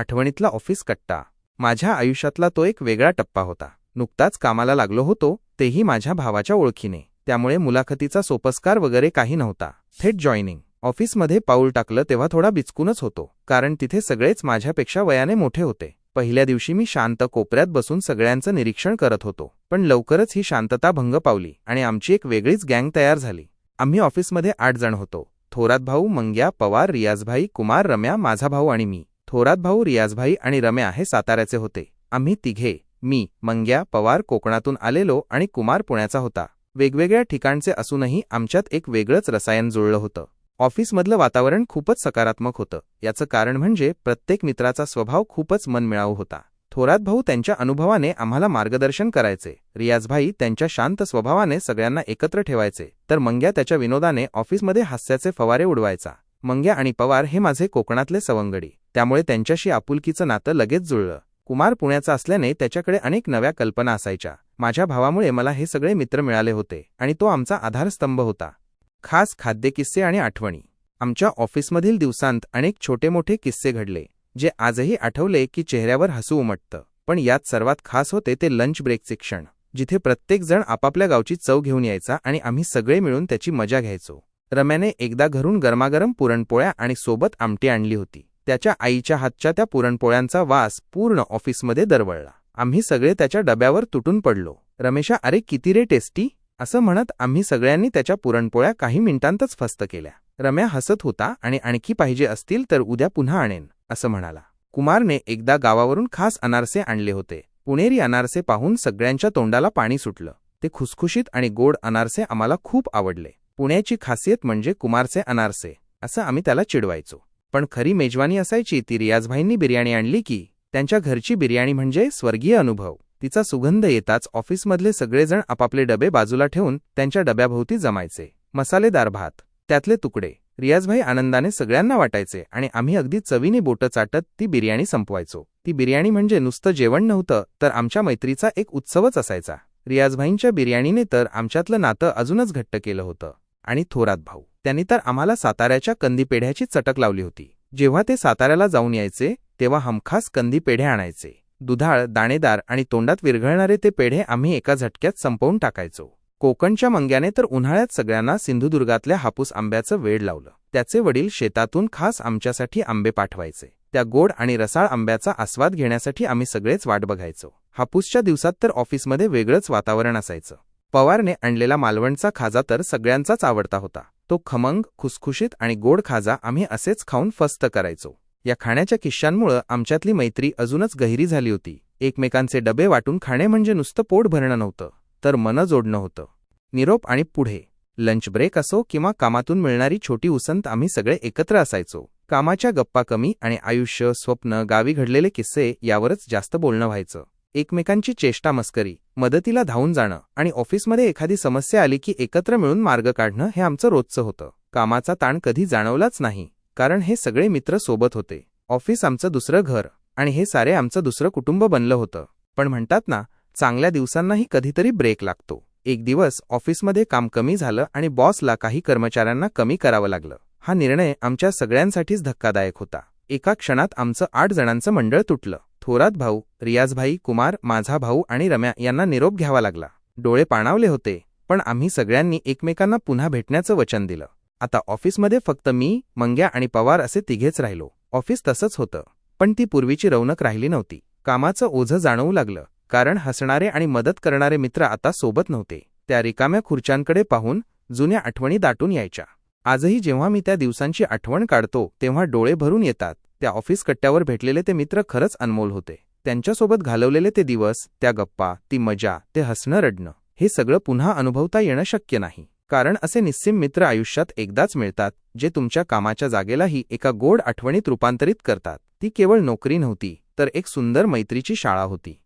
आठवणीतला ऑफिस कट्टा. माझ्या आयुष्यातला तो एक वेगळा टप्पा होता. नुकताच कामाला लागलो होतो तेही माझ्या भावाच्या ओळखीने. त्यामुळे मुलाखतीचा सोपस्कार वगैरे काही नव्हता. थेट जॉईनिंग ऑफिसमध्ये पाऊल टाकलं तेव्हा थोडा बिचकूनच होतो कारण तिथे सगळेच माझ्यापेक्षा वयाने मोठे होते. पहिल्या दिवशी मी शांत कोपऱ्यात बसून सगळ्यांचं निरीक्षण करत होतो पण लवकरच ही शांतता भंग पावली आणि आमची एक वेगळीच गँग तयार झाली. आम्ही ऑफिसमध्ये आठ जण होतो. थोरात भाऊ मंग्या पवार रियाजभाई कुमार रम्या माझा भाऊ आणि मी. थोरात भाऊ रियाजभाई आणि रम्या हे साताऱ्याचे होते. आम्ही तिघे मी मंग्या पवार कोकणातून आलेलो आणि कुमार पुण्याचा होता. वेगवेगळ्या ठिकाणचे असूनही आमच्यात एक वेगळंच रसायन जुळलं होतं. ऑफिसमधलं वातावरण खूपच सकारात्मक होतं. याचं कारण म्हणजे प्रत्येक मित्राचा स्वभाव खूपच मनमिळाऊ होता. थोरात भाऊ त्यांच्या अनुभवाने आम्हाला मार्गदर्शन करायचे. रियाजभाई त्यांच्या शांत स्वभावाने सगळ्यांना एकत्र ठेवायचे. तर मंग्या त्याच्या विनोदाने ऑफिसमध्ये हास्याचे फवारे उडवायचा. मंग्या आणि पवार हे माझे कोकणातले सवंगडी. त्यामुळे त्यांच्याशी आपुलकीचं नातं लगेच जुळलं. कुमार पुण्याचा असल्याने त्याच्याकडे अनेक नव्या कल्पना असायच्या. माझ्या भावामुळे मला हे सगळे मित्र मिळाले होते आणि तो आमचा आधारस्तंभ होता. खास खाद्य किस्से आणि आठवणी. आमच्या ऑफिसमधील दिवसांत अनेक छोटे मोठे किस्से घडले जे आजही आठवले की चेहऱ्यावर हसू उमटतं. पण यात सर्वात खास होते ते लंच ब्रेकचे क्षण जिथे प्रत्येकजण आपापल्या गावची चव घेऊन यायचा आणि आम्ही सगळे मिळून त्याची मजा घ्यायचो. रम्याने एकदा घरून गरमागरम पुरणपोळ्या आणि सोबत आमटी आणली होती. त्याच्या आईच्या हातच्या त्या पुरणपोळ्यांचा वास पूर्ण ऑफिसमध्ये दरवळला. आम्ही सगळे त्याच्या डब्यावर तुटून पडलो. रमेशा अरे किती रे टेस्टी! असं म्हणत आम्ही सगळ्यांनी त्याच्या पुरणपोळ्या काही मिनिटांतच फस्त केल्या. रम्या हसत होता आणि आणखी पाहिजे असतील तर उद्या पुन्हा आणेन असं म्हणाला. कुमारने एकदा गावावरून खास अनारसे आणले होते. पुणेरी अनारसे पाहून सगळ्यांच्या तोंडाला पाणी सुटलं. ते खुसखुशीत आणि गोड अनारसे आम्हाला खूप आवडले. पुण्याची खासियत म्हणजे कुमारचे अनारसे असं आम्ही त्याला चिडवायचो. पण खरी मेजवानी असायची ती रियाजभाईंनी बिर्याणी आणली की त्यांच्या घरची बिर्याणी म्हणजे स्वर्गीय अनुभव. तिचा सुगंध येताच ऑफिसमधले सगळेजण आपापले डबे बाजूला ठेवून त्यांच्या डब्याभोवती जमायचे. मसालेदार भात त्यातले तुकडे रियाजभाई आनंदाने सगळ्यांना वाटायचे आणि आम्ही अगदी चवीने बोटं चाटत ती बिर्याणी संपवायचो. ती बिर्याणी म्हणजे नुसतं जेवण नव्हतं तर आमच्या मैत्रीचा एक उत्सवच असायचा. रियाजभाईंच्या बिर्याणीने तर आमच्यातलं नातं अजूनच घट्ट केलं होतं. आणि थोरात भाऊ त्यांनी तर आम्हाला साताऱ्याच्या कंदी पेढ्याची चटक लावली होती. जेव्हा ते साताऱ्याला जाऊन यायचे तेव्हा हमखास कंदी पेढे आणायचे. दुधाळ दाणेदार आणि तोंडात विरघळणारे ते पेढे आम्ही एका झटक्यात संपवून टाकायचो. कोकणच्या मंग्याने तर उन्हाळ्यात सगळ्यांना सिंधुदुर्गातल्या हापूस आंब्याचं वेड लावलं. त्याचे वडील शेतातून खास आमच्यासाठी आंबे पाठवायचे. त्या गोड आणि रसाळ आंब्याचा आस्वाद घेण्यासाठी आम्ही सगळेच वाट बघायचो. हापूसच्या दिवसात तर ऑफिसमध्ये वेगळंच वातावरण असायचं. पवारने आणलेला मालवणचा खाजा तर सगळ्यांचाच आवडता होता. तो खमंग खुसखुशीत आणि गोड खाजा आम्ही असेच खाऊन फस्त करायचो. या खाण्याच्या किश्यांमुळं आमच्यातली मैत्री अजूनच गहिरी झाली होती. एकमेकांचे डबे वाटून खाणे म्हणजे नुसतं पोट भरणं नव्हतं तर मन जोडणं होतं. निरोप आणि पुढे. लंच ब्रेक असो किंवा कामातून मिळणारी छोटी उसंत आम्ही सगळे एकत्र असायचो. कामाच्या गप्पा कमी आणि आयुष्य स्वप्न गावी घडलेले किस्से यावरच जास्त बोलणं व्हायचं. एकमेकांची चेष्टा मस्करी मदतीला धावून जाणं आणि ऑफिसमध्ये एखादी समस्या आली की एकत्र मिळून मार्ग काढणं हे आमचं रोजचं होतं. कामाचा ताण कधी जाणवलाच नाही कारण हे सगळे मित्र सोबत होते. ऑफिस आमचं दुसरं घर आणि हे सारे आमचं दुसरं कुटुंब बनलं होतं. पण म्हणतात ना चांगल्या दिवसांनाही कधीतरी ब्रेक लागतो. एक दिवस ऑफिसमध्ये काम कमी झालं आणि बॉसला काही कर्मचाऱ्यांना कमी करावं लागलं. हा निर्णय आमच्या सगळ्यांसाठीच धक्कादायक होता. एका क्षणात आमचं आठ जणांचं मंडळ तुटलं. थोरात भाऊ रियाजभाई कुमार माझा भाऊ आणि रम्या यांना निरोप घ्यावा लागला. डोळे पाणावले होते पण आम्ही सगळ्यांनी एकमेकांना पुन्हा भेटण्याचं वचन दिलं. आता ऑफिसमध्ये फक्त मी मंग्या आणि पवार असे तिघेच राहिलो. ऑफिस तसंच होतं पण ती पूर्वीची रौनक राहिली नव्हती. कामाचं ओझं जाणवू लागलं कारण हसणारे आणि मदत करणारे मित्र आता सोबत नव्हते. त्या रिकाम्या खुर्च्यांकडे पाहून जुन्या आठवणी दाटून यायच्या. आजही जेव्हा मी त्या दिवसांची आठवण काढतो तेव्हा डोळे भरून येतात. त्या ऑफिस कट्ट्यावर भेटलेले ते मित्र खरंच अनमोल होते. त्यांच्यासोबत घालवलेले ते दिवस त्या गप्पा ती मजा ते हसणं रडणं हे सगळं पुन्हा अनुभवता येणं शक्य नाही. कारण असे निस्सिम मित्र आयुष्यात एकदाच मिळतात जे तुमच्या कामाच्या जागेलाही एका गोड आठवणीत रूपांतरित करतात. ती केवळ नोकरी नव्हती तर एक सुंदर मैत्रीची शाळा होती.